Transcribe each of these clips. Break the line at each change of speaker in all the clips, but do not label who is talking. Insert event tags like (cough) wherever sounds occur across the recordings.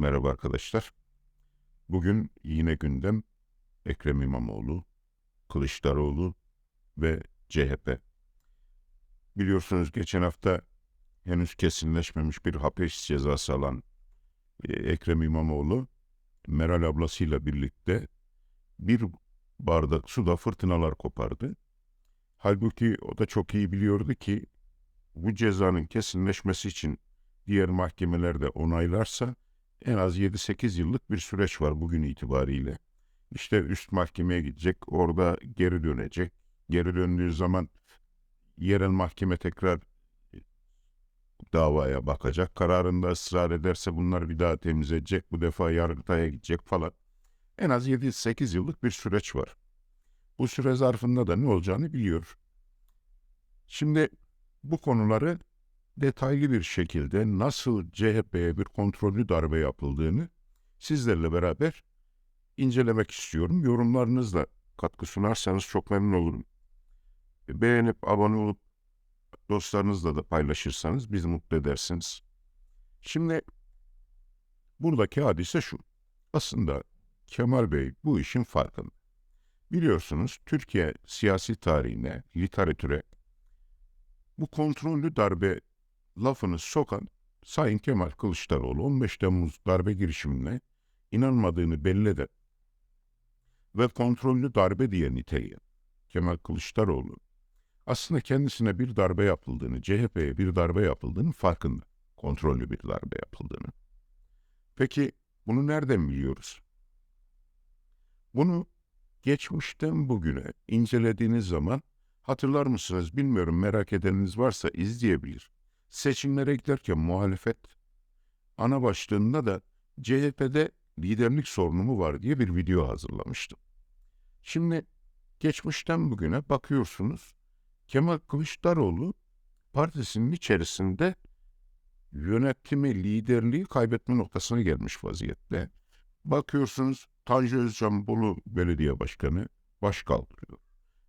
Merhaba arkadaşlar. Bugün yine gündem Ekrem İmamoğlu, Kılıçdaroğlu ve CHP. Biliyorsunuz geçen hafta henüz kesinleşmemiş bir hapis cezası alan e, Ekrem İmamoğlu, Meral ablasıyla birlikte bir bardak suda fırtınalar kopardı. Halbuki o da çok iyi biliyordu ki bu cezanın kesinleşmesi için diğer mahkemelerde onaylarsa en az 7-8 yıllık bir süreç var bugün itibariyle. İşte üst mahkemeye gidecek, orada geri dönecek. Geri döndüğü zaman yerel mahkeme tekrar davaya bakacak. Kararında ısrar ederse bunlar bir daha temiz edecek. Bu defa Yargıtay'a gidecek falan. En az 7-8 yıllık bir süreç var. Bu süre zarfında da ne olacağını biliyor. Şimdi bu konuları detaylı bir şekilde nasıl CHP'ye bir kontrollü darbe yapıldığını sizlerle beraber incelemek istiyorum. Yorumlarınızla katkı sunarsanız çok memnun olurum. Beğenip abone olup dostlarınızla da paylaşırsanız bizi mutlu edersiniz. Şimdi buradaki hadise şu. Aslında Kemal Bey bu işin farkında. Biliyorsunuz Türkiye siyasi tarihine, literatüre bu kontrollü darbe lafını sokan Sayın Kemal Kılıçdaroğlu 15 Temmuz darbe girişimine inanmadığını belli eden ve kontrollü darbe diye niteleyen Kemal Kılıçdaroğlu aslında kendisine bir darbe yapıldığını, CHP'ye bir darbe yapıldığını farkında. Kontrollü bir darbe yapıldığını. Peki bunu nereden biliyoruz? Bunu geçmişten bugüne incelediğiniz zaman hatırlar mısınız bilmiyorum merak edeniniz varsa izleyebilir seçimlere giderken muhalefet ana başlığında da CHP'de liderlik sorunu mu var diye bir video hazırlamıştım. Şimdi geçmişten bugüne bakıyorsunuz Kemal Kılıçdaroğlu partisinin içerisinde yönetimi, liderliği kaybetme noktasına gelmiş vaziyette. Bakıyorsunuz Tanju Özcan Bolu Belediye Başkanı baş kaldırıyor.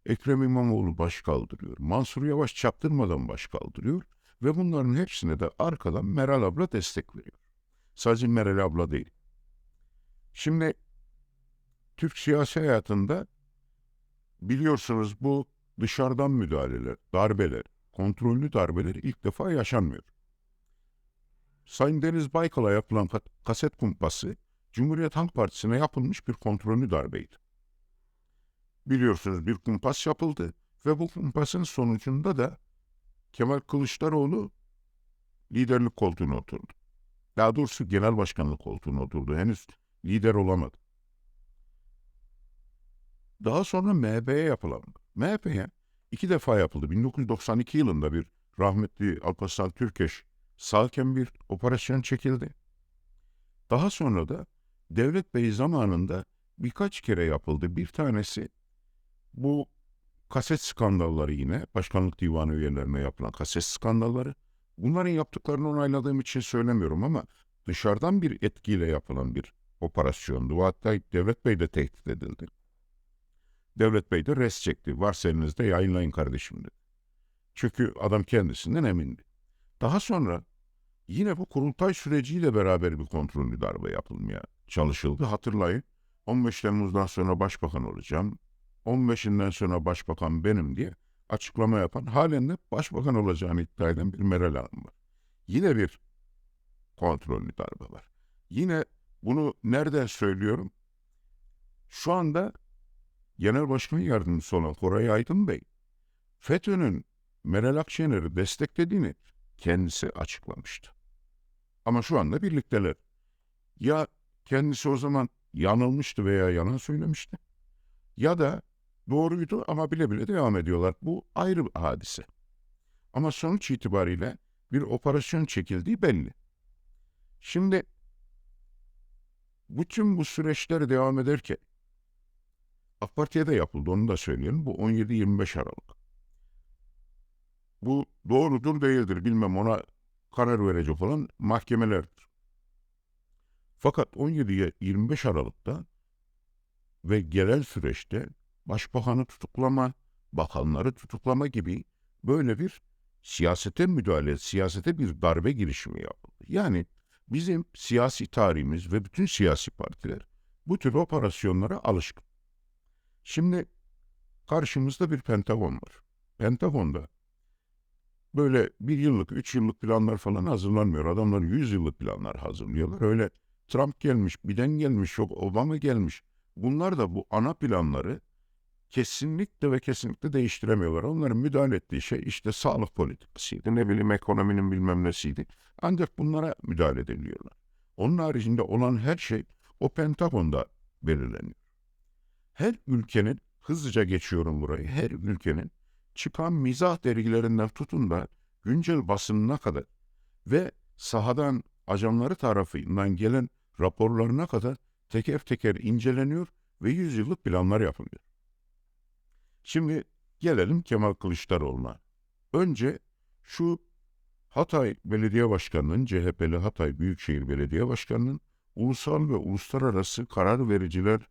Ekrem İmamoğlu baş kaldırıyor. Mansur Yavaş çaktırmadan baş kaldırıyor. Ve bunların hepsine de arkadan Meral abla destek veriyor. Sadece Meral abla değil. Şimdi Türk siyasi hayatında biliyorsunuz bu dışarıdan müdahaleler, darbeler, kontrollü darbeler ilk defa yaşanmıyor. Sayın Deniz Baykal'a yapılan kaset kumpası Cumhuriyet Halk Partisi'ne yapılmış bir kontrollü darbeydi. Biliyorsunuz bir kumpas yapıldı ve bu kumpasın sonucunda da Kemal Kılıçdaroğlu liderlik koltuğuna oturdu. Daha doğrusu genel başkanlık koltuğuna oturdu. Henüz lider olamadı. Daha sonra MHP'ye yapılan, MHP'ye iki defa yapıldı. 1992 yılında bir rahmetli Alparslan Türkeş sağken bir operasyon çekildi. Daha sonra da Devlet Bey zamanında birkaç kere yapıldı. Bir tanesi bu kaset skandalları yine başkanlık divanı üyelerine yapılan kaset skandalları. Bunların yaptıklarını onayladığım için söylemiyorum ama dışarıdan bir etkiyle yapılan bir operasyondu. Hatta Devlet Bey de tehdit edildi. Devlet Bey de res çekti. Varsa elinizde yayınlayın kardeşim dedi. Çünkü adam kendisinden emindi. Daha sonra yine bu kurultay süreciyle beraber bir kontrollü darbe yapılmaya çalışıldı. Hatırlayın 15 Temmuz'dan sonra başbakan olacağım. 15'inden sonra başbakan benim diye açıklama yapan halen de başbakan olacağını iddia eden bir Meral Hanım var. Yine bir kontrollü darbe var. Yine bunu nereden söylüyorum? Şu anda Genel Başkan Yardımcısı olan Koray Aydın Bey, FETÖ'nün Meral Akşener'i desteklediğini kendisi açıklamıştı. Ama şu anda birlikteler. Ya kendisi o zaman yanılmıştı veya yalan söylemişti ya da doğruydu ama bile bile devam ediyorlar. Bu ayrı bir hadise. Ama sonuç itibariyle bir operasyon çekildiği belli. Şimdi bütün bu süreçler devam ederken AK Parti'ye de yapıldı onu da söyleyelim. Bu 17-25 Aralık. Bu doğrudur değildir bilmem ona karar verecek olan mahkemelerdir. Fakat 17-25 Aralık'ta ve genel süreçte başbakanı tutuklama, bakanları tutuklama gibi böyle bir siyasete müdahale, siyasete bir darbe girişimi yapıldı. Yani Bizim siyasi tarihimiz ve bütün siyasi partiler bu tür operasyonlara alışkın. Şimdi karşımızda bir Pentagon var. Pentagon'da böyle bir yıllık, üç yıllık planlar falan hazırlanmıyor. Adamlar yüz yıllık planlar hazırlıyorlar. Öyle Trump gelmiş, Biden gelmiş, yok Obama gelmiş. Bunlar da bu ana planları kesinlikle ve kesinlikle değiştiremiyorlar. Onların müdahale ettiği şey işte sağlık politikasıydı, ne bileyim ekonominin bilmem nesiydi. Ancak bunlara müdahale edebiliyorlar. Onun haricinde olan her şey o Pentagon'da belirleniyor. Her ülkenin, hızlıca geçiyorum burayı, her ülkenin çıkan mizah dergilerinden tutun da güncel basınına kadar ve sahadan ajanları tarafından gelen raporlarına kadar teker teker inceleniyor ve yüzyıllık planlar yapılıyor. Şimdi gelelim Kemal Kılıçdaroğlu'na. Önce şu Hatay Belediye Başkanı'nın, CHP'li Hatay Büyükşehir Belediye Başkanı'nın ulusal ve uluslararası karar vericiler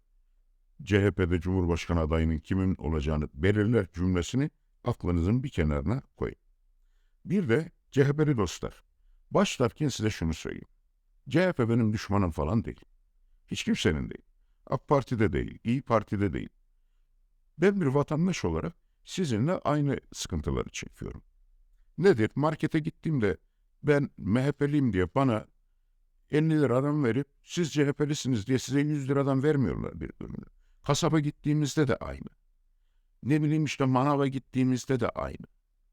CHP'de Cumhurbaşkanı adayının kimin olacağını belirler cümlesini aklınızın bir kenarına koyun. Bir de CHP'li dostlar. Başlarken size şunu söyleyeyim. CHP benim düşmanım falan değil. Hiç kimsenin değil. AK Parti'de değil, İyi Parti'de değil. Ben bir vatandaş olarak sizinle aynı sıkıntıları çekiyorum. Nedir? Markete gittiğimde ben MHP'liyim diye bana 50 liradan verip siz CHP'lisiniz diye size 100 liradan vermiyorlar bir ürünü. Kasaba gittiğimizde de aynı. Ne bileyim işte manava gittiğimizde de aynı.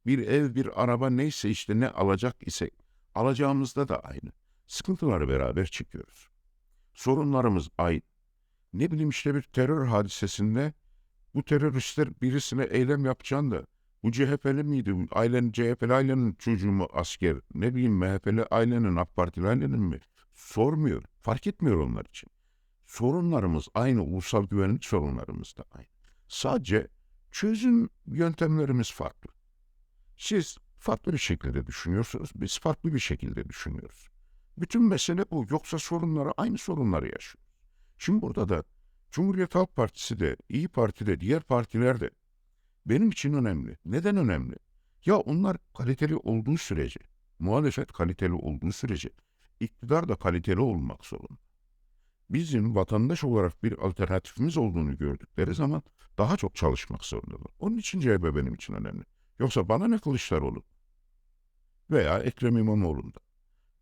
Bir ev, bir araba neyse işte ne alacak ise alacağımızda da aynı. Sıkıntıları beraber çekiyoruz. Sorunlarımız aynı. Ne bileyim işte bir terör hadisesinde bu teröristler birisine eylem yapacağını da bu CHP'li miydi? Ailenin CHP'li ailenin çocuğu mu asker? Ne bileyim MHP'li ailenin AK Partili ailenin mi? Sormuyor. Fark etmiyor onlar için. Sorunlarımız aynı. Ulusal güvenlik sorunlarımız da aynı. Sadece çözüm yöntemlerimiz farklı. Siz farklı bir şekilde düşünüyorsunuz. Biz farklı bir şekilde düşünüyoruz. Bütün mesele bu. Yoksa sorunları aynı sorunları yaşıyoruz. Şimdi burada da Cumhuriyet Halk Partisi de, İyi Parti de, diğer partiler de benim için önemli. Neden önemli? Ya onlar kaliteli olduğu sürece, muhalefet kaliteli olduğu sürece iktidar da kaliteli olmak zorunda. Bizim vatandaş olarak bir alternatifimiz olduğunu gördükleri zaman daha çok çalışmak zorundalar. Onun için CHP benim için önemli. Yoksa bana ne Kılıçdaroğlu veya Ekrem İmamoğlu'nda.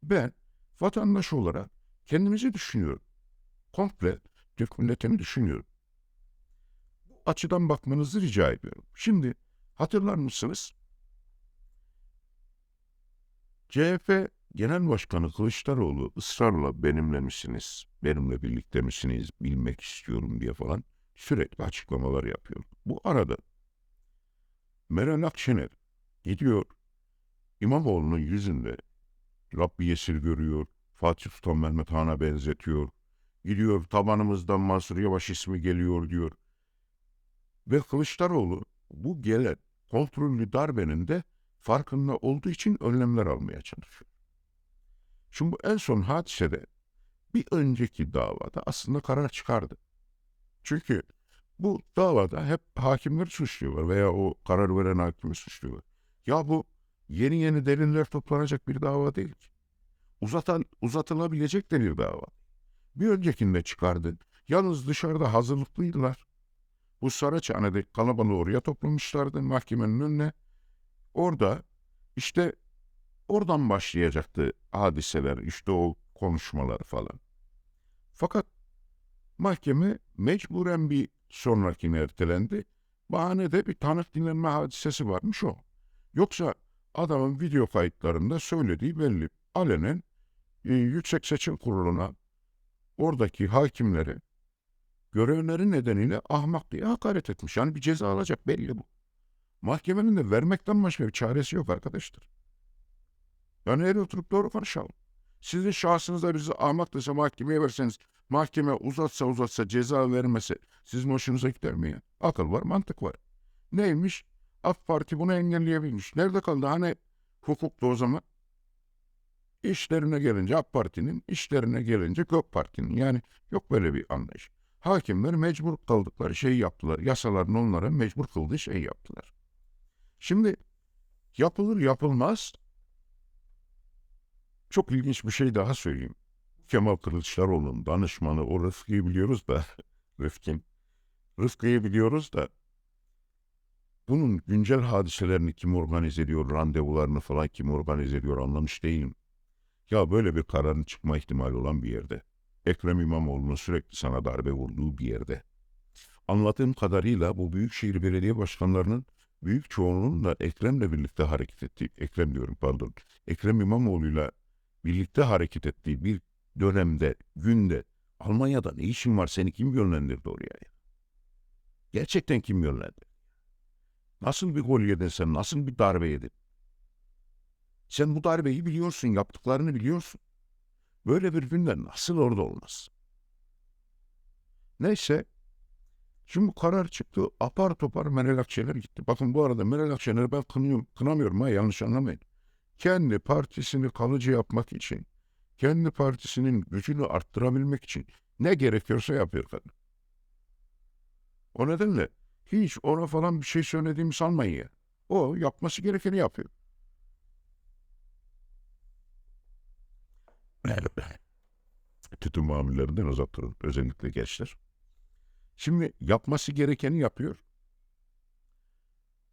Ben vatandaş olarak kendimizi düşünüyorum. Komple Türk milletini düşünüyorum. Bu açıdan bakmanızı rica ediyorum. Şimdi hatırlar mısınız? CHP Genel Başkanı Kılıçdaroğlu ısrarla benimle misiniz, benimle birlikte misiniz bilmek istiyorum diye falan sürekli açıklamalar yapıyor. Bu arada Meral Akşener gidiyor İmamoğlu'nun yüzünde Rabbi Yesir görüyor, Fatih Sultan Mehmet Han'a benzetiyor, gidiyor tabanımızdan Mansur Yavaş ismi geliyor diyor. Ve Kılıçdaroğlu bu gelen kontrollü darbenin de farkında olduğu için önlemler almaya çalışıyor. Şimdi bu en son hadisede bir önceki davada aslında karar çıkardı. Çünkü bu davada hep hakimleri suçluyorlar veya o karar veren hakimi suçluyorlar. Ya bu yeni yeni deliller toplanacak bir dava değil ki. Uzatan, uzatılabilecek de bir dava. Bir öncekinde çıkardı. Yalnız dışarıda hazırlıklıydılar. Bu Saraçhane'de kalabalığı oraya toplamışlardı mahkemenin önüne. Orada işte oradan başlayacaktı hadiseler, işte o konuşmalar falan. Fakat mahkeme mecburen bir sonrakine ertelendi. Bahanede bir tanık dinlenme hadisesi varmış o. Yoksa adamın video kayıtlarında söylediği belli. Alenen e, Yüksek Seçim Kurulu'na oradaki hakimleri görevleri nedeniyle ahmak diye hakaret etmiş. Yani bir ceza alacak belli bu. Mahkemenin de vermekten başka bir çaresi yok arkadaşlar. Yani el oturup doğru konuşalım. Sizin şahsınızda bizi ahmak dese mahkemeye verseniz, mahkeme uzatsa uzatsa ceza vermese sizin hoşunuza gider mi ya? Akıl var, mantık var. Neymiş? AK Parti bunu engelleyebilmiş. Nerede kaldı? Hani hukukta o zaman? İşlerine gelince AK Parti'nin, işlerine gelince Gök Parti'nin. Yani yok böyle bir anlayış. Hakimler mecbur kaldıkları şeyi yaptılar. Yasaların onlara mecbur kıldığı şeyi yaptılar. Şimdi yapılır yapılmaz Çok ilginç bir şey daha söyleyeyim. Kemal Kılıçdaroğlu'nun danışmanı o Rıfkı'yı biliyoruz da (laughs) Rıfkin. Rıfkı'yı biliyoruz da bunun güncel hadiselerini kim organize ediyor, randevularını falan kim organize ediyor anlamış değilim. Ya böyle bir kararın çıkma ihtimali olan bir yerde. Ekrem İmamoğlu'nun sürekli sana darbe vurduğu bir yerde. Anladığım kadarıyla bu Büyükşehir Belediye Başkanlarının büyük çoğunluğunun da Ekrem'le birlikte hareket ettiği, Ekrem diyorum pardon, Ekrem İmamoğlu'yla birlikte hareket ettiği bir dönemde, günde Almanya'da ne işin var seni kim yönlendirdi oraya ya? Gerçekten kim yönlendirdi? Nasıl bir gol yedin sen, nasıl bir darbe yedin? Sen bu darbeyi biliyorsun, yaptıklarını biliyorsun. Böyle bir günde nasıl orada olmaz? Neyse, şimdi bu karar çıktı, apar topar Meral Akşener gitti. Bakın bu arada Meral Akşener'i ben kınıyorum, kınamıyorum ha yanlış anlamayın. Kendi partisini kalıcı yapmak için, kendi partisinin gücünü arttırabilmek için ne gerekiyorsa yapıyor kadın. O nedenle hiç ona falan bir şey söylediğimi sanmayın ya. O yapması gerekeni yapıyor. Tütün mamullerinden uzak durun. Özellikle gençler. Şimdi yapması gerekeni yapıyor.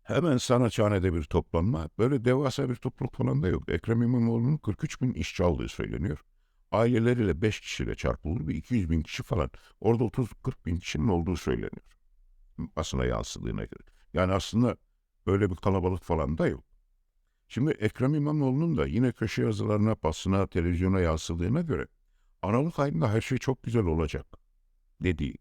Hemen Saraçhane'de bir toplanma. Böyle devasa bir topluluk falan da yok. Ekrem İmamoğlu'nun 43 bin işçi aldığı söyleniyor. Aileleriyle 5 kişiyle çarpılır bir 200 bin kişi falan. Orada 30-40 bin kişinin olduğu söyleniyor. Basına yansıdığına göre. Yani aslında böyle bir kalabalık falan da yok. Şimdi Ekrem İmamoğlu'nun da yine köşe yazılarına, basına, televizyona yansıdığına göre Aralık ayında her şey çok güzel olacak dediği.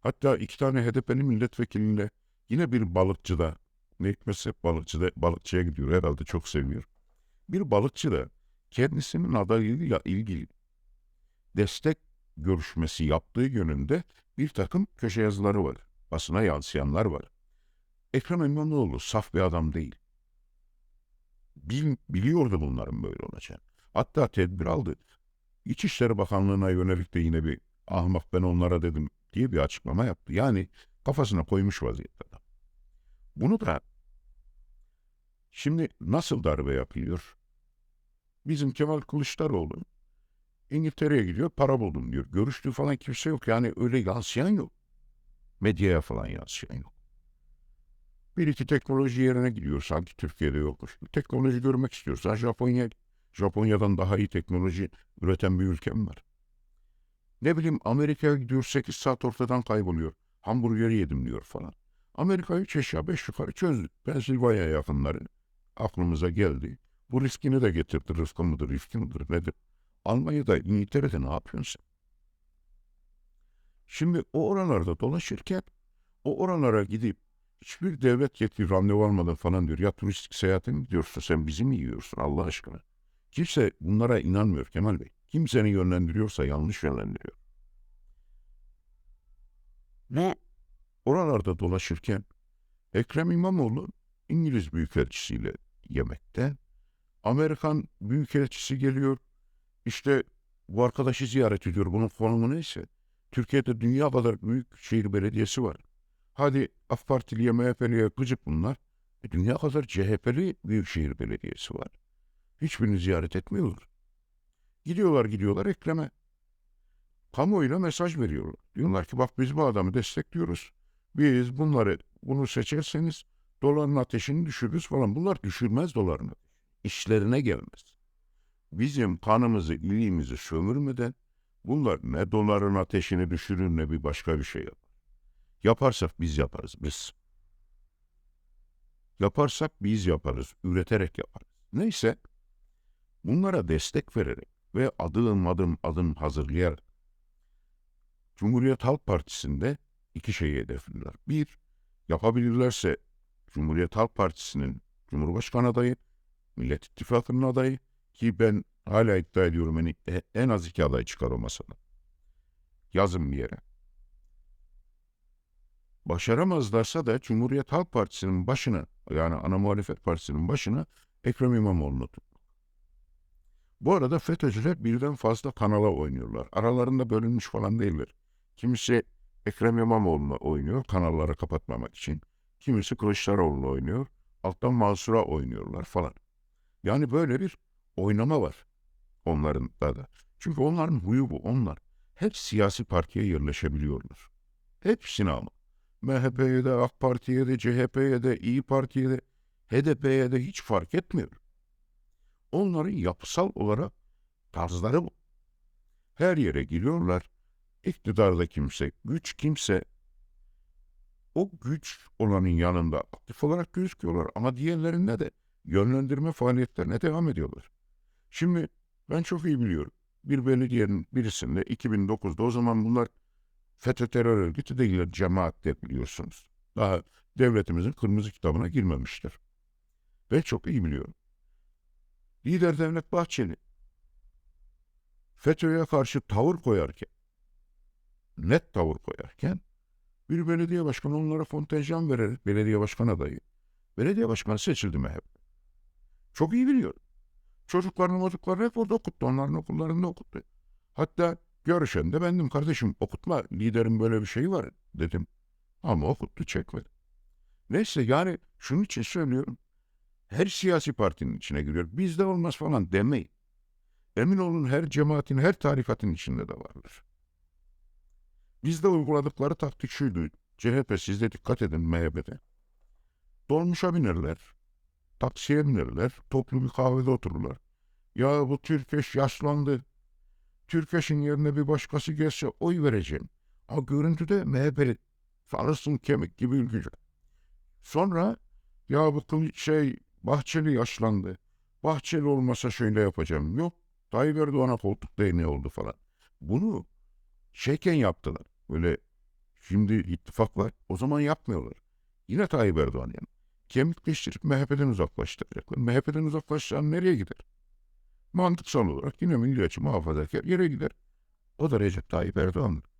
Hatta iki tane HDP'nin milletvekiliyle yine bir balıkçıda, ne hikmetse balıkçıda, balıkçıya gidiyor herhalde çok seviyor. Bir balıkçı da kendisinin adayıyla ilgili destek görüşmesi yaptığı yönünde bir takım köşe yazıları var. Basına yansıyanlar var. Ekrem İmamoğlu saf bir adam değil. Bil, biliyordu bunların böyle olacağını. Hatta tedbir aldı. İçişleri Bakanlığı'na yönelik de yine bir ahmak ben onlara dedim diye bir açıklama yaptı. Yani kafasına koymuş vaziyette adam. Bunu da şimdi nasıl darbe yapılıyor? Bizim Kemal Kılıçdaroğlu İngiltere'ye gidiyor para buldum diyor. Görüştüğü falan kimse yok. Yani öyle yansıyan yok. Medyaya falan yansıyan yok. Bir iki teknoloji yerine gidiyor sanki Türkiye'de yokmuş. Teknoloji görmek istiyorsan Japonya, Japonya'dan daha iyi teknoloji üreten bir ülkem var. Ne bileyim Amerika'ya gidiyor 8 saat ortadan kayboluyor. Hamburgeri yedim diyor falan. Amerika'yı üç aşağı beş yukarı çözdük. Pensilvanya yakınları aklımıza geldi. Bu riskini de getirdi. Rızkı mıdır, riski midir, nedir? Almanya'da, İngiltere'de ne yapıyorsun sen? Şimdi o oralarda dolaşırken o oralara gidip hiçbir devlet yetkili randevu almadan falan diyor. Ya turistik seyahate mi gidiyorsun sen bizi mi yiyorsun Allah aşkına? Kimse bunlara inanmıyor Kemal Bey. Kim seni yönlendiriyorsa yanlış yönlendiriyor. Ve oralarda dolaşırken Ekrem İmamoğlu İngiliz Büyükelçisiyle yemekte. Amerikan Büyükelçisi geliyor. İşte bu arkadaşı ziyaret ediyor. Bunun konumu neyse. Türkiye'de dünya kadar büyük şehir belediyesi var. Hadi AK Partiliye, MHP'liye gıcık bunlar. E dünya kadar CHP'li büyükşehir belediyesi var. Hiçbirini ziyaret etmiyorlar. Gidiyorlar gidiyorlar Ekrem'e. Kamuoyuna mesaj veriyorlar. Diyorlar ki bak biz bu adamı destekliyoruz. Biz bunları bunu seçerseniz doların ateşini düşürürüz falan. Bunlar düşürmez doların ateşini. İşlerine gelmez. Bizim kanımızı, iliğimizi sömürmeden bunlar ne doların ateşini düşürür ne bir başka bir şey yapar. Yaparsak biz yaparız biz. Yaparsak biz yaparız, üreterek yaparız. Neyse, bunlara destek vererek ve adım adım adım hazırlayarak Cumhuriyet Halk Partisi'nde iki şeyi hedefliyorlar. Bir, yapabilirlerse Cumhuriyet Halk Partisi'nin Cumhurbaşkanı adayı, Millet İttifakı'nın adayı ki ben hala iddia ediyorum hani e- en az iki aday çıkar o masada. Yazın bir yere. Başaramazlarsa da Cumhuriyet Halk Partisi'nin başına yani ana muhalefet partisinin başına Ekrem İmamoğlu'nu tut. Bu arada FETÖ'cüler birden fazla kanala oynuyorlar. Aralarında bölünmüş falan değiller. Kimisi Ekrem İmamoğlu'na oynuyor kanalları kapatmamak için. Kimisi Kılıçdaroğlu'na oynuyor. Alttan Mansur'a oynuyorlar falan. Yani böyle bir oynama var. Onların da da. Çünkü onların huyu bu. Onlar hep siyasi partiye yerleşebiliyorlar. Hepsine ama. MHP'ye de, AK Parti'ye de, CHP'ye de, İyi Parti'ye de, HDP'ye de hiç fark etmiyor. Onların yapısal olarak tarzları bu. Her yere giriyorlar. İktidarda kimse, güç kimse o güç olanın yanında aktif olarak gözüküyorlar ama diğerlerinde de yönlendirme faaliyetlerine devam ediyorlar. Şimdi ben çok iyi biliyorum. Bir belediyenin birisinde 2009'da o zaman bunlar FETÖ terör örgütü değiller, cemaat de biliyorsunuz. Daha devletimizin kırmızı kitabına girmemiştir. Ve çok iyi biliyorum. Lider Devlet Bahçeli FETÖ'ye karşı tavır koyarken, net tavır koyarken bir belediye başkanı onlara kontenjan vererek belediye başkan adayı. Belediye başkanı seçildi MHP. Çok iyi biliyor. Çocuklarını çocuklarını hep orada okuttu. Onların okullarında okuttu. Hatta görüşen de bendim kardeşim okutma liderin böyle bir şeyi var dedim. Ama okuttu çekmedi. Neyse yani şunun için söylüyorum. Her siyasi partinin içine giriyor. Bizde olmaz falan demeyin. Emin olun her cemaatin, her tarikatın içinde de vardır. Bizde uyguladıkları taktik şuydu. CHP sizde dikkat edin MHP'de. Dolmuşa binerler. Taksiye binerler. Toplu bir kahvede otururlar. Ya bu Türkeş yaşlandı. Türkeş'in yerine bir başkası gelse oy vereceğim. Ha görüntüde MHP'li. Sanırsın kemik gibi ülkücü. Sonra ya bu şey Bahçeli yaşlandı. Bahçeli olmasa şöyle yapacağım. Yok Tayyip Erdoğan'a koltuk değneği oldu falan. Bunu şeyken yaptılar. Böyle şimdi ittifak var. O zaman yapmıyorlar. Yine Tayyip Erdoğan yani. Kemikleştirip MHP'den uzaklaştıracaklar. MHP'den uzaklaşan nereye gider? Mantıksal olarak yine milliyetçi muhafazakar yere gider. O da Recep Tayyip Erdoğan'dır.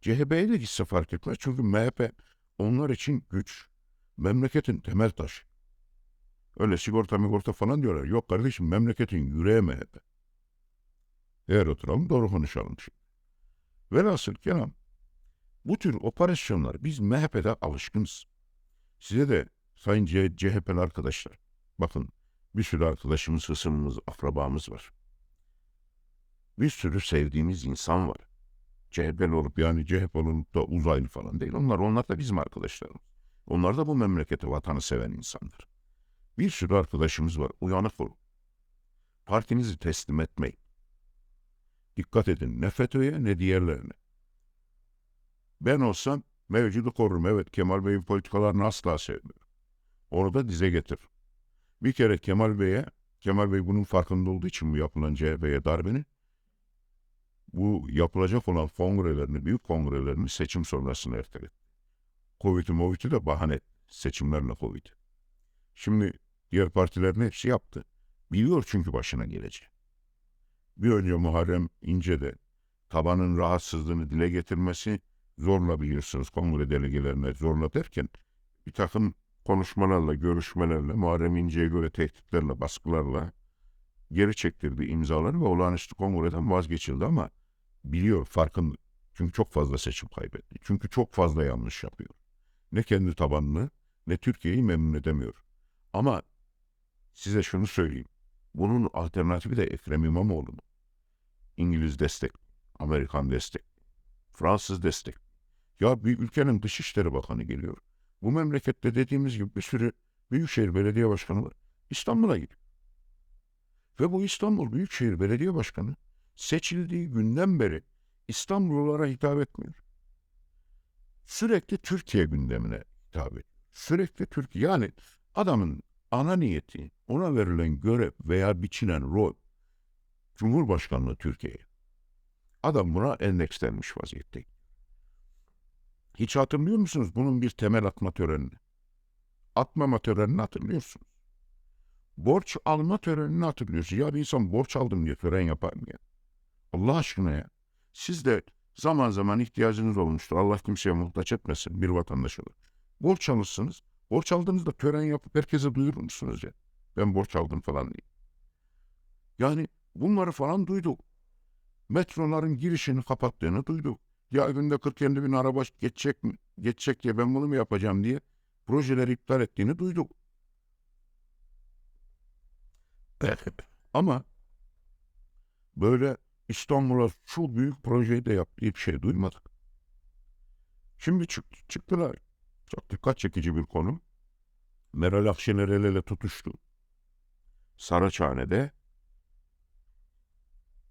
CHP'ye de gitse fark etmez. Çünkü MHP onlar için güç. Memleketin temel taşı. Öyle sigorta migorta falan diyorlar. Yok kardeşim memleketin yüreği MHP. Eğer oturalım doğru konuşalım şimdi. Velhasıl kelam bu tür operasyonlar biz MHP'de alışkınız. Size de Sayın CHP'li arkadaşlar bakın bir sürü arkadaşımız, hısımımız, akrabamız var. Bir sürü sevdiğimiz insan var. CHP'li olup yani CHP olup da uzaylı falan değil. Onlar, onlar da bizim arkadaşlarımız. Onlar da bu memleketi, vatanı seven insanlar. Bir sürü arkadaşımız var. Uyanık olun. Partinizi teslim etmeyin. Dikkat edin ne FETÖ'ye ne diğerlerine. Ben olsam mevcudu korurum. Evet Kemal Bey'in politikalarını asla sevmiyorum. Onu da dize getir. Bir kere Kemal Bey'e, Kemal Bey bunun farkında olduğu için bu yapılan CHP'ye darbenin, bu yapılacak olan kongrelerini, büyük kongrelerini seçim sonrasına erteledi. Covid'i Movid'i de bahane. Seçimlerle Covid. Şimdi diğer partilerin hepsi yaptı. Biliyor çünkü başına geleceği. Bir önce Muharrem İnce'de tabanın rahatsızlığını dile getirmesi zorla biliyorsunuz kongre delegelerine zorla derken bir takım konuşmalarla, görüşmelerle, Muharrem İnce'ye göre tehditlerle, baskılarla geri çektirdi imzaları ve olağanüstü kongreden vazgeçildi ama biliyor farkında. Çünkü çok fazla seçim kaybetti. Çünkü çok fazla yanlış yapıyor. Ne kendi tabanını ne Türkiye'yi memnun edemiyor. Ama size şunu söyleyeyim. Bunun alternatifi de Ekrem İmamoğlu'nun. İngiliz destek, Amerikan destek, Fransız destek. Ya bir ülkenin Dışişleri Bakanı geliyor. Bu memlekette dediğimiz gibi bir sürü Büyükşehir Belediye Başkanı var. İstanbul'a gidiyor. Ve bu İstanbul Büyükşehir Belediye Başkanı seçildiği günden beri İstanbullulara hitap etmiyor. Sürekli Türkiye gündemine hitap ediyor. Sürekli Türkiye. Yani adamın ana niyeti ona verilen görev veya biçilen rol Cumhurbaşkanlığı Türkiye'ye. Adam buna endekslenmiş vaziyette. Hiç hatırlıyor musunuz bunun bir temel atma törenini? Atmama törenini hatırlıyorsunuz. Borç alma törenini hatırlıyorsunuz. Ya bir insan borç aldım diye tören yapar mı ya? Allah aşkına ya. Siz de zaman zaman ihtiyacınız olmuştur. Allah kimseye muhtaç etmesin bir vatandaş olarak. Borç alırsınız. Borç aldığınızda tören yapıp herkese duyurur musunuz ya? Ben borç aldım falan diye. Yani bunları falan duyduk. Metroların girişini kapattığını duyduk. Ya günde 40 50 bin araba geçecek mi? Geçecek diye ben bunu mu yapacağım diye projeleri iptal ettiğini duyduk. Ama böyle İstanbul'a şu büyük projeyi de yap diye bir şey duymadık. Şimdi çıktı, çıktılar. Çok dikkat çekici bir konu. Meral Akşener el ele tutuştu. Saraçhane'de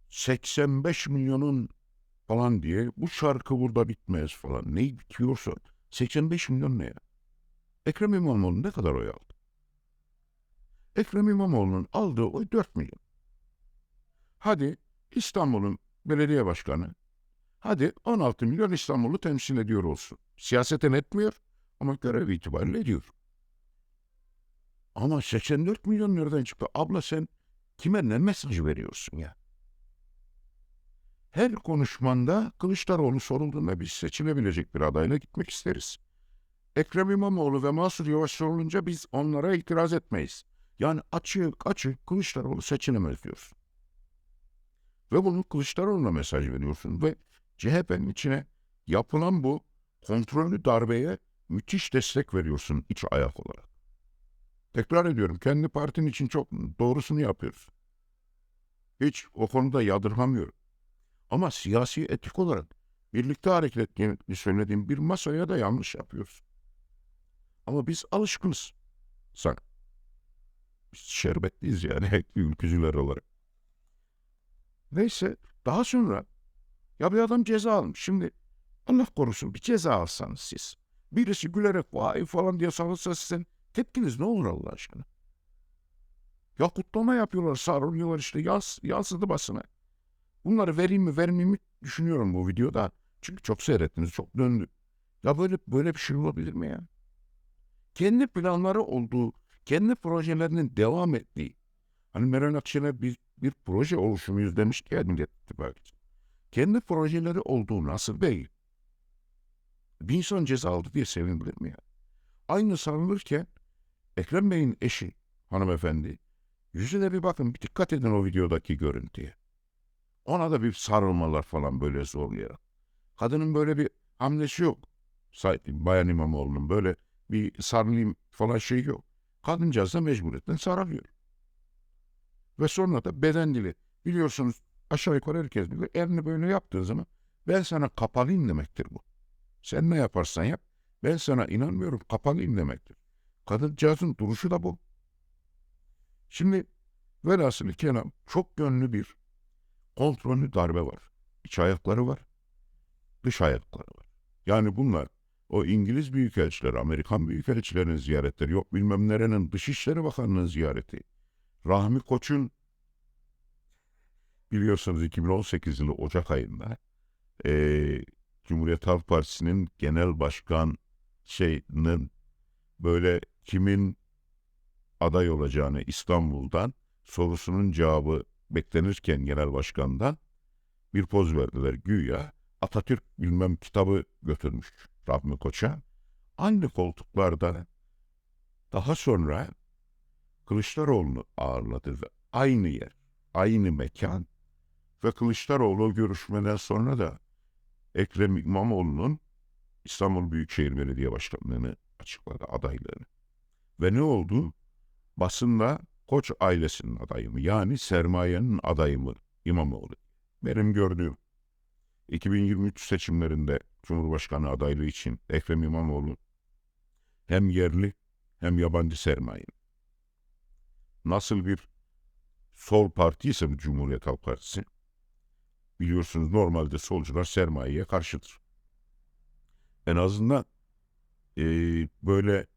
85 milyonun falan diye bu şarkı burada bitmez falan. Ne bitiyorsa 85 milyon ne ya? Ekrem İmamoğlu ne kadar oy aldı? Ekrem İmamoğlu'nun aldığı oy 4 milyon. Hadi İstanbul'un belediye başkanı, hadi 16 milyon İstanbul'u temsil ediyor olsun. Siyaseten etmiyor ama görev itibariyle ediyor. Ama 84 milyon nereden çıktı? Abla sen kime ne mesaj veriyorsun ya? Her konuşmanda Kılıçdaroğlu sorulduğunda biz seçilebilecek bir adayla gitmek isteriz. Ekrem İmamoğlu ve Mansur Yavaş sorulunca biz onlara itiraz etmeyiz. Yani açık açık Kılıçdaroğlu seçilemez diyorsun. Ve bunu Kılıçdaroğlu'na mesaj veriyorsun ve CHP'nin içine yapılan bu kontrollü darbeye müthiş destek veriyorsun iç ayak olarak. Tekrar ediyorum kendi partin için çok doğrusunu yapıyoruz. Hiç o konuda yadırgamıyorum. Ama siyasi etik olarak birlikte hareket ettiğini söylediğim bir masaya da yanlış yapıyoruz. Ama biz alışkınız. Sen. Şerbetliyiz yani ülkücüler olarak. Neyse daha sonra ya bir adam ceza almış. Şimdi Allah korusun bir ceza alsanız siz. Birisi gülerek vay falan diye sarılsa sizin tepkiniz ne olur Allah aşkına? Ya kutlama yapıyorlar, sarılıyorlar işte yaz, yansıdı basına. Bunları vereyim mi vermeyeyim mi düşünüyorum bu videoda. Çünkü çok seyrettiniz, çok döndü. Ya böyle böyle bir şey olabilir mi ya? Kendi planları olduğu, kendi projelerinin devam ettiği. Hani Meral Akşener bir, bir proje oluşumuyuz demişti ya Millet İttifakı için. Kendi projeleri olduğu nasıl değil? Bir insan ceza aldı diye sevinilir mi ya? Aynı sarılırken Ekrem Bey'in eşi hanımefendi yüzüne bir bakın bir dikkat edin o videodaki görüntüye. Ona da bir sarılmalar falan böyle zorlayarak. Kadının böyle bir hamlesi yok. Bayan İmamoğlu'nun böyle bir sarılayım falan şey yok. Kadıncağız da mecburiyetten sarılıyor. Ve sonra da beden dili. Biliyorsunuz aşağı yukarı herkes bilir. Elini böyle yaptığı zaman ben sana kapalıyım demektir bu. Sen ne yaparsan yap. Ben sana inanmıyorum kapalıyım demektir. Kadıncağızın duruşu da bu. Şimdi velhasılı kelam çok yönlü bir kontrollü darbe var. İç ayakları var. Dış ayakları var. Yani bunlar o İngiliz büyükelçileri, Amerikan büyükelçilerinin ziyaretleri, yok bilmem nerenin Dışişleri Bakanlığı'nın ziyareti. Rahmi Koç'un biliyorsunuz 2018 yılı Ocak ayında eee, Cumhuriyet Halk Partisi'nin genel başkan şeyinin böyle kimin aday olacağını İstanbul'dan sorusunun cevabı beklenirken genel başkandan bir poz verdiler güya. Atatürk bilmem kitabı götürmüş Rahmi Koç'a. Aynı koltuklarda daha sonra Kılıçdaroğlu'nu ağırladı ve aynı yer, aynı mekan ve Kılıçdaroğlu görüşmeden sonra da Ekrem İmamoğlu'nun İstanbul Büyükşehir Belediye Başkanlığı'nı açıkladı adaylığını. Ve ne oldu? Basında Koç ailesinin adayı mı? Yani sermayenin adayı mı İmamoğlu? Benim gördüğüm 2023 seçimlerinde Cumhurbaşkanı adaylığı için Ekrem İmamoğlu hem yerli hem yabancı sermaye. Nasıl bir sol parti ise bu Cumhuriyet Halk Partisi, biliyorsunuz normalde solcular sermayeye karşıdır. En azından eee, böyle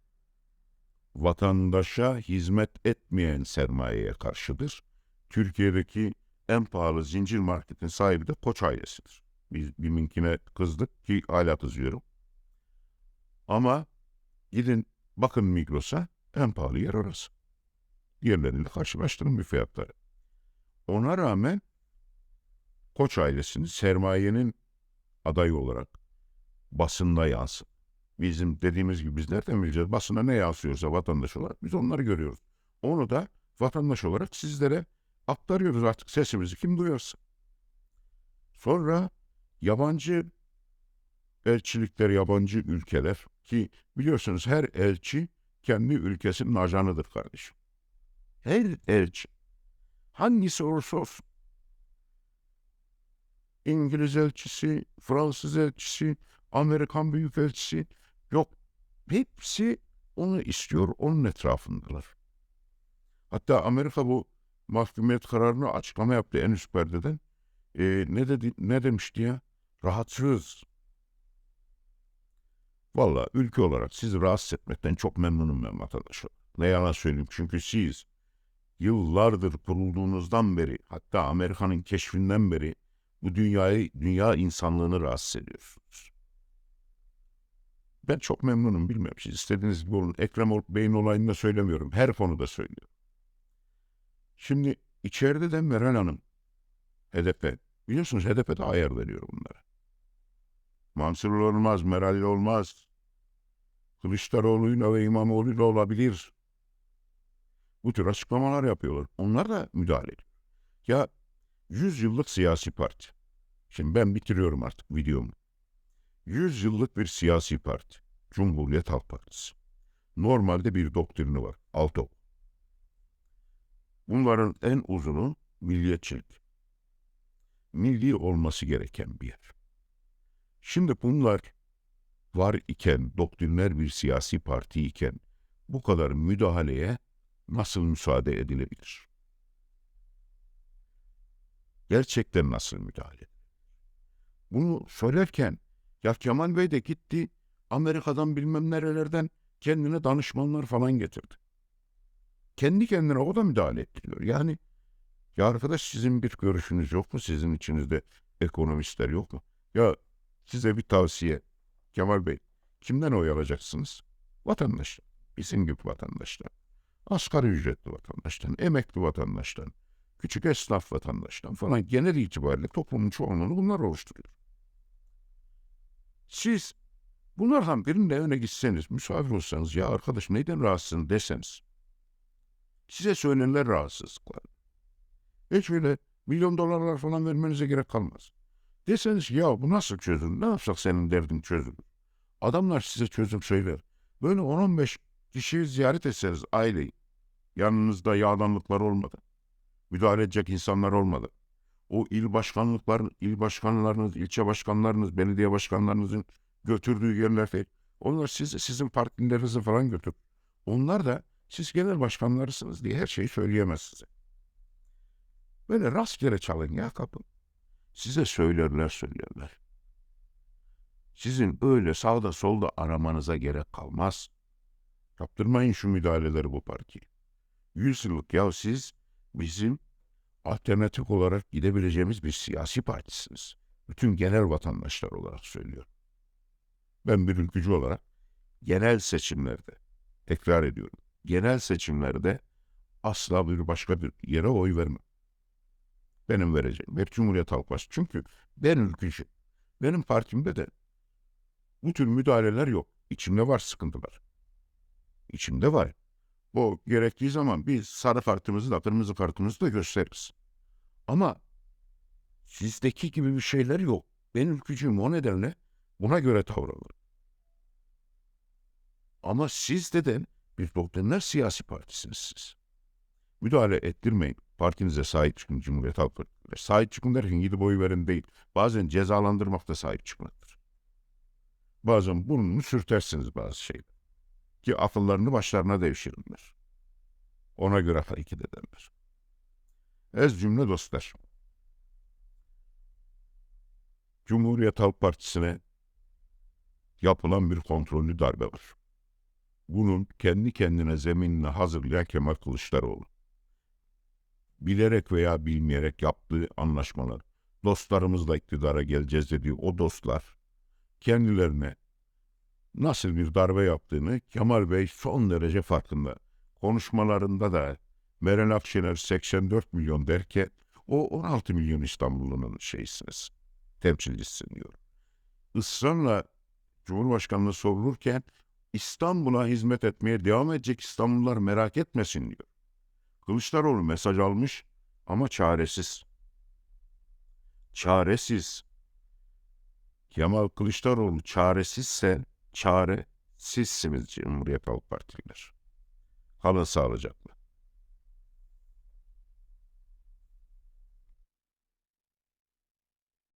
vatandaşa hizmet etmeyen sermayeye karşıdır. Türkiye'deki en pahalı zincir marketin sahibi de Koç ailesidir. Biz biminkine kızdık ki hala kızıyorum. Ama gidin bakın Migros'a en pahalı yer orası. Diğerleriyle karşılaştırın bir fiyatları. Ona rağmen Koç ailesini sermayenin adayı olarak basında yansın. Bizim dediğimiz gibi biz nereden bileceğiz? Basına ne yansıyorsa vatandaş olarak biz onları görüyoruz. Onu da vatandaş olarak sizlere aktarıyoruz artık sesimizi kim duyarsa. Sonra yabancı elçilikler, yabancı ülkeler ki biliyorsunuz her elçi kendi ülkesinin ajanıdır kardeşim. Her elçi hangisi olursa olsun İngiliz elçisi, Fransız elçisi, Amerikan büyükelçisi yok. Hepsi onu istiyor, onun etrafındalar. Hatta Amerika bu mahkumiyet kararını açıklama yaptı en üst perdeden. Ee, ne dedi, ne demişti ya? Rahatsız. Valla ülke olarak sizi rahatsız etmekten çok memnunum ben vatandaşlar. Ne yalan söyleyeyim çünkü siz yıllardır kurulduğunuzdan beri hatta Amerika'nın keşfinden beri bu dünyayı, dünya insanlığını rahatsız ediyorsunuz. Ben çok memnunum bilmiyorum. Siz istediğiniz gibi olun. Ekrem Bey'in olayını da söylemiyorum. Her konuda söylüyorum. Şimdi içeride de Meral Hanım HDP. Biliyorsunuz HDP'de ayar veriyor bunlara. Mansur olmaz, Meral olmaz. Kılıçdaroğlu'yla ve İmamoğlu'yla olabilir. Bu tür açıklamalar yapıyorlar. Onlar da müdahale ediyor. Ya 100 yıllık siyasi parti. Şimdi ben bitiriyorum artık videomu. 100 yıllık bir siyasi parti. Cumhuriyet Halk Partisi. Normalde bir doktrini var. Altı. Bunların en uzunu milliyetçilik. Milli olması gereken bir yer. Şimdi bunlar var iken, doktriner bir siyasi parti iken bu kadar müdahaleye nasıl müsaade edilebilir? Gerçekten nasıl müdahale? Bunu söylerken ya Kemal Bey de gitti Amerika'dan bilmem nerelerden kendine danışmanlar falan getirdi. Kendi kendine o da müdahale ettiriyor. Yani ya arkadaş sizin bir görüşünüz yok mu? Sizin içinizde ekonomistler yok mu? Ya size bir tavsiye. Kemal Bey, kimden oy alacaksınız? Vatandaştan. Bizim gibi vatandaştan. Asgari ücretli vatandaştan, emekli vatandaştan, küçük esnaf vatandaştan falan genel itibariyle toplumun çoğunluğunu bunlar oluşturuyor. Siz bunlardan birinin öne gitseniz, misafir olsanız ya arkadaş neyden rahatsızsın deseniz, size söylenenler rahatsızlıklar. Hiç öyle milyon dolarlar falan vermenize gerek kalmaz. Deseniz ya bu nasıl çözüm? Ne yapsak senin derdin çözüm? Adamlar size çözüm söyler. Böyle 10-15 kişiyi ziyaret etseniz aileyi. Yanınızda yağdanlıklar olmadı. Müdahale edecek insanlar olmadı. O il başkanlıklar, il başkanlarınız, ilçe başkanlarınız, belediye başkanlarınızın götürdüğü yerler değil. Onlar siz, sizin partilerinizi falan götür. Onlar da siz genel başkanlarısınız diye her şeyi söyleyemez size. Böyle rastgele çalın ya kapı. Size söylerler söylerler. Sizin öyle sağda solda aramanıza gerek kalmaz. Yaptırmayın şu müdahaleleri bu partiye. Yüz yıllık ya siz bizim alternatif olarak gidebileceğimiz bir siyasi partisiniz. Bütün genel vatandaşlar olarak söylüyorum. Ben bir ülkücü olarak genel seçimlerde, tekrar ediyorum, genel seçimlerde asla bir başka bir yere oy vermem. Benim vereceğim. Hep Cumhuriyet Halk Partisi. Çünkü ben ülkücü. Benim partimde de bu tür müdahaleler yok. İçimde var sıkıntılar. İçimde var. O gerektiği zaman biz sarı kartımızı da kırmızı kartımızı da gösteririz. Ama sizdeki gibi bir şeyler yok. Ben ülkücüyüm o nedenle buna göre tavır alırım. Ama siz de bir doktrinler siyasi partisiniz siz. Müdahale ettirmeyin. Partinize sahip çıkın Cumhuriyet Halk Partisi'ne. Sahip çıkın derken gidip oy verin değil. Bazen cezalandırmak da sahip çıkmaktır. Bazen burnunu sürtersiniz bazı şeyler. Ki akıllarını başlarına devşirirler. Ona göre hareket ederler. Ez cümle dostlar. Cumhuriyet Halk Partisi'ne yapılan bir kontrollü darbe var. Bunun kendi kendine zeminini hazırlayan Kemal Kılıçdaroğlu. Bilerek veya bilmeyerek yaptığı anlaşmalar, dostlarımızla iktidara geleceğiz dediği o dostlar, kendilerine nasıl bir darbe yaptığını Kemal Bey son derece farkında. Konuşmalarında da Meral Akşener 84 milyon derken o 16 milyon İstanbul'un şeysiniz, temsilcisisin diyor. Israrla Cumhurbaşkanlığı sorulurken İstanbul'a hizmet etmeye devam edecek İstanbullular merak etmesin diyor. Kılıçdaroğlu mesaj almış ama çaresiz. Çaresiz. Kemal Kılıçdaroğlu çaresizse çare sizsiniz Cumhuriyet Halk Partililer. Kalın sağlıcakla.